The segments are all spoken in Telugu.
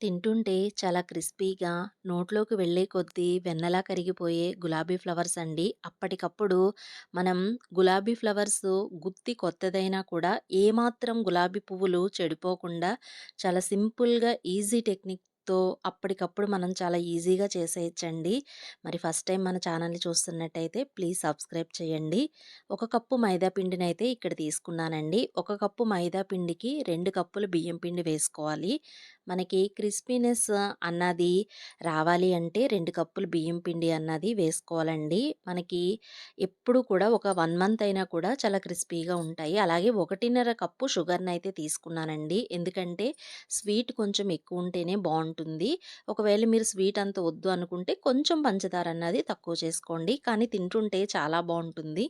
తింటుంటే చాలా క్రిస్పీగా, నోట్లోకి వెళ్ళే కొద్దీ వెన్నలా కరిగిపోయే గులాబీ ఫ్లవర్స్ అండి. అప్పటికప్పుడు మనం గులాబీ ఫ్లవర్స్ గుత్తి కొత్తదైనా కూడా ఏమాత్రం గులాబీ పువ్వులు చెడిపోకుండా చాలా సింపుల్‌గా ఈజీ టెక్నిక్‌తో అప్పటికప్పుడు మనం చాలా ఈజీగా చేసేయొచ్చండి. మరి ఫస్ట్ టైం మన ఛానల్‌ని చూస్తున్నట్టయితే ప్లీజ్ సబ్స్క్రైబ్ చేయండి. ఒక కప్పు మైదా పిండినైతే ఇక్కడ తీసుకున్నానండి. ఒక కప్పు మైదా పిండికి రెండు కప్పులు బియ్యం పిండి వేసుకోవాలి. మనకి క్రిస్పీనెస్ అన్నది రావాలి అంటే రెండు కప్పులు బియ్యం పిండి అన్నది వేసుకోవాలండి. మనకి ఎప్పుడు కూడా ఒక వన్ మంత్ అయినా కూడా చాలా క్రిస్పీగా ఉంటాయి. అలాగే 1:30 కప్పు షుగర్ని అయితే తీసుకున్నానండి. ఎందుకంటే స్వీట్ కొంచెం ఎక్కువ ఉంటేనే బాగుంటుంది ఒకవేళ మీరు స్వీట్ అంత వద్దు అనుకుంటే కొంచెం పంచదార అన్నది తక్కువ చేసుకోండి. కానీ తింటుంటే చాలా బాగుంటుంది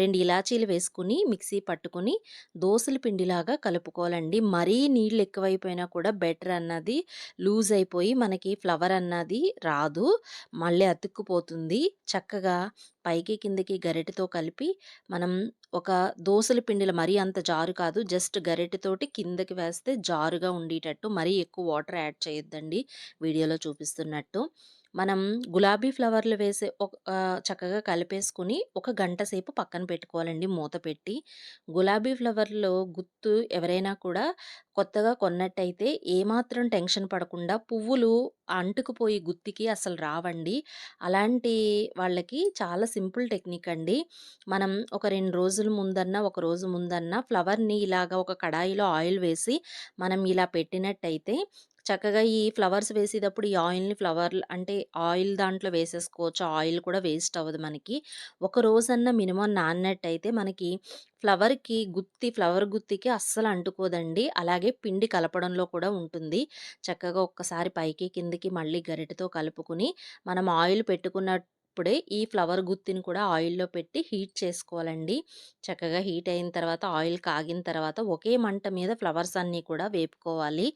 రెండు ఇలాచీలు వేసుకుని మిక్సీ పట్టుకొని దోసల పిండిలాగా కలుపుకోవాలండి. మరీ నీళ్ళు ఎక్కువైపోయినా కూడా బెటర్ అన్నది లూజ్ అయిపోయి మనకి ఫ్లవర్ అన్నది రాదు. మళ్ళీ అతుక్కుపోతుంది. చక్కగా పైకి కిందకి గరిటెతో కలిపి మనం ఒక దోసల పిండిలో మరీ అంత జారు కాదు. జస్ట్ గరిటెతోటి కిందకి వేస్తే జారుగా ఉండేటట్టు మరీ ఎక్కువ వాటర్ యాడ్ చేయొద్దండి. వీడియోలో చూపిస్తున్నట్టు. మనం గులాబీ ఫ్లవర్లు వేసే ఒక చక్కగా కలిపేసుకొని ఒక గంట సేపు పక్కన పెట్టుకోవాలండి మూత పెట్టి. గులాబీ ఫ్లవర్‌లో గుత్తు ఎవరైనా కూడా కొత్తగా కొన్నట్టయితే ఏమాత్రం టెన్షన్ పడకుండా పువ్వులు అంటుకుపోయి గుత్తికి అసలు రావండి. అలాంటి వాళ్ళకి చాలా సింపుల్ టెక్నిక్ అండి. మనం ఒక రెండు రోజుల ముందన్నా, ఒక రోజు ముందన్నా ఫ్లవర్‌ని ఇలాగ ఒక కడాయిలో ఆయిల్ వేసి మనం ఇలా పెట్టినట్టయితే చక్కగా ఈ ఫ్లవర్స్ వేసేటప్పుడు ఈ ఆయిల్‌ని ఫ్లవర్లు అంటే ఆయిల్ దాంట్లో వేసేసుకోవచ్చు. ఆయిల్ కూడా వేస్ట్ అవ్వదు మనకి. ఒక రోజన్నా మినిమమ్ నాన్నట్టయితే మనకి ఫ్లవర్‌కి గుత్తి ఫ్లవర్ గుత్తికి అస్సలు అంటుకోదండి. అలాగే పిండి కలపడంలో కూడా ఉంటుంది. చక్కగా ఒక్కసారి పైకి కిందకి మళ్ళీ గరిటతో కలుపుకొని మనం ఆయిల్ పెట్టుకున్న అప్పుడే ఈ ఫ్లవర్ గుత్తిని కూడా ఆయిల్‌లో పెట్టి హీట్ చేసుకోవాలండి. చక్కగా హీట్ అయిన తర్వాత ఆయిల్ కాగిన తర్వాత ఒకే మంట మీద ఫ్లవర్స్ అన్నీ కూడా వేపుకోవాలి.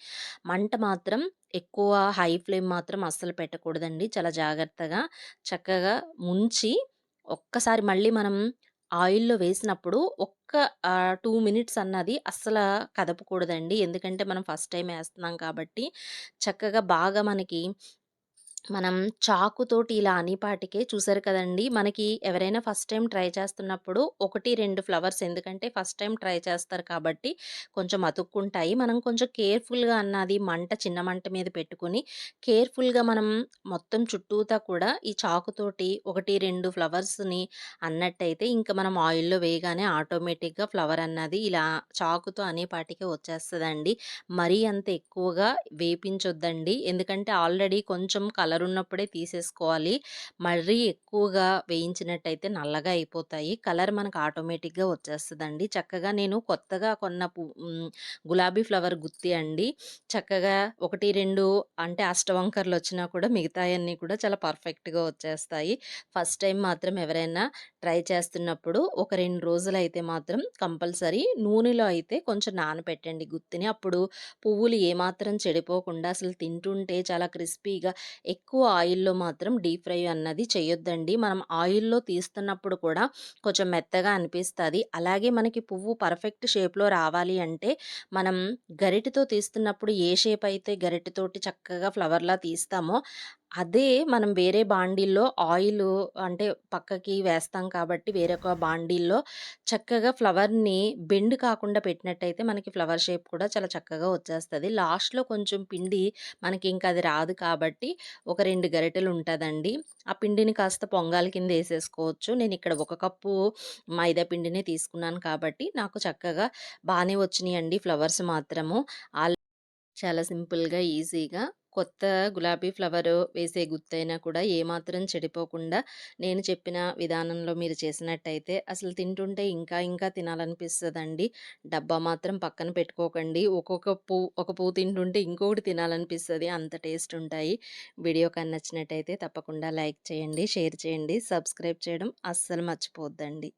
మంట మాత్రం ఎక్కువ హై ఫ్లేమ్ మాత్రం అస్సలు పెట్టకూడదండి. చాలా జాగ్రత్తగా చక్కగా ముంచి ఒక్కసారి మళ్ళీ మనం ఆయిల్‌లో వేసినప్పుడు ఒక్క టూ మినిట్స్ అన్నది అస్సల కదపకూడదండి. ఎందుకంటే మనం ఫస్ట్ టైం వేస్తున్నాం కాబట్టి చక్కగా బాగా మనకి మనం చాకుతోటి ఇలా అనిపాటికే చూసారు కదండీ! మనకి ఎవరైనా ఫస్ట్ టైం ట్రై చేస్తున్నప్పుడు 1, 2 ఫ్లవర్స్ ఎందుకంటే ఫస్ట్ టైం ట్రై చేస్తారు కాబట్టి కొంచెం అతుక్కుంటాయి. మనం కొంచెం కేర్‌ఫుల్‌గా అన్నది మంట చిన్న మంట మీద పెట్టుకొని కేర్‌ఫుల్‌గా మనం మొత్తం చుట్టూతా కూడా ఈ చాకుతోటి 1, 2 ఫ్లవర్స్‌ని అన్నట్టయితే ఇంకా మనం ఆయిల్‌లో వేయగానే ఆటోమేటిక్‌గా ఫ్లవర్ అన్నది ఇలా చాకుతో అనేపాటికే వచ్చేస్తుందండి మరీ అంత ఎక్కువగా వేపించొద్దండి. ఎందుకంటే ఆల్రెడీ కొంచెం కలర్ కలర్ ఉన్నప్పుడే తీసేసుకోవాలి. మరీ ఎక్కువగా వేయించినట్టయితే నల్లగా అయిపోతాయి. కలర్ మనకు ఆటోమేటిక్‌గా వచ్చేస్తుందండి చక్కగా నేను కొత్తగా కొన్న గులాబీ ఫ్లవర్ గుత్తి అండి. చక్కగా 1, 2 అంటే అష్టవంకర్లు వచ్చినా కూడా మిగతాయన్నీ కూడా చాలా పర్ఫెక్ట్‌గా వచ్చేస్తాయి. ఫస్ట్ టైం మాత్రం ఎవరైనా ట్రై చేస్తున్నప్పుడు ఒక 2 రోజులైతే మాత్రం కంపల్సరీ నూనెలో అయితే కొంచెం నానబెట్టండి గుత్తిని. అప్పుడు పువ్వులు ఏమాత్రం చెడిపోకుండా అసలు తింటుంటే చాలా క్రిస్పీగా ఎక్కువ ఆయిల్‌లో మాత్రం డీప్ ఫ్రై అన్నది చేయొద్దండి. మనం ఆయిల్‌లో తీస్తున్నప్పుడు కూడా కొంచెం మెత్తగా అనిపిస్తుంది అలాగే మనకి పువ్వు పర్ఫెక్ట్ షేప్‌లో రావాలి అంటే మనం గరిటతో తీస్తున్నప్పుడు ఏ షేప్ అయితే గరిటతోటి చక్కగా ఫ్లవర్‌లా తీస్తామో అదే మనం వేరే బాండీల్లో ఆయిలు అంటే పక్కకి వేస్తాం కాబట్టి వేరొక బాండీల్లో చక్కగా ఫ్లవర్‌ని బెండ్ కాకుండా పెట్టినట్టయితే మనకి ఫ్లవర్ షేప్ కూడా చాలా చక్కగా వచ్చేస్తుంది. లాస్ట్‌లో కొంచెం పిండి మనకి ఇంకా అది రాదు కాబట్టి ఒక రెండు గరిటెలు ఉంటుందండి. ఆ పిండిని కాస్త పొంగాలి కింద వేసేసుకోవచ్చు. నేను ఇక్కడ ఒక కప్పు మైదా పిండినే తీసుకున్నాను కాబట్టి నాకు చక్కగా బాగానే వచ్చినాయండి ఫ్లవర్స్ మాత్రము. చాలా సింపుల్‌గా, ఈజీగా కొత్త గులాబీ ఫ్లవరు వేసే గుత్తైనా కూడా ఏమాత్రం చెడిపోకుండా నేను చెప్పిన విధానంలో మీరు చేసినట్టయితే అసలు తింటుంటే ఇంకా ఇంకా తినాలనిపిస్తుందండి డబ్బా మాత్రం పక్కన పెట్టుకోకండి. ఒక్కొక్క పువ్వు ఒక పువ్వు తింటుంటే ఇంకొకటి తినాలనిపిస్తుంది అంత టేస్ట్ ఉంటాయి. వీడియో కానీ నచ్చినట్టయితే తప్పకుండా లైక్ చేయండి, షేర్ చేయండి, సబ్స్క్రైబ్ చేయడం అస్సలు మర్చిపోద్దండి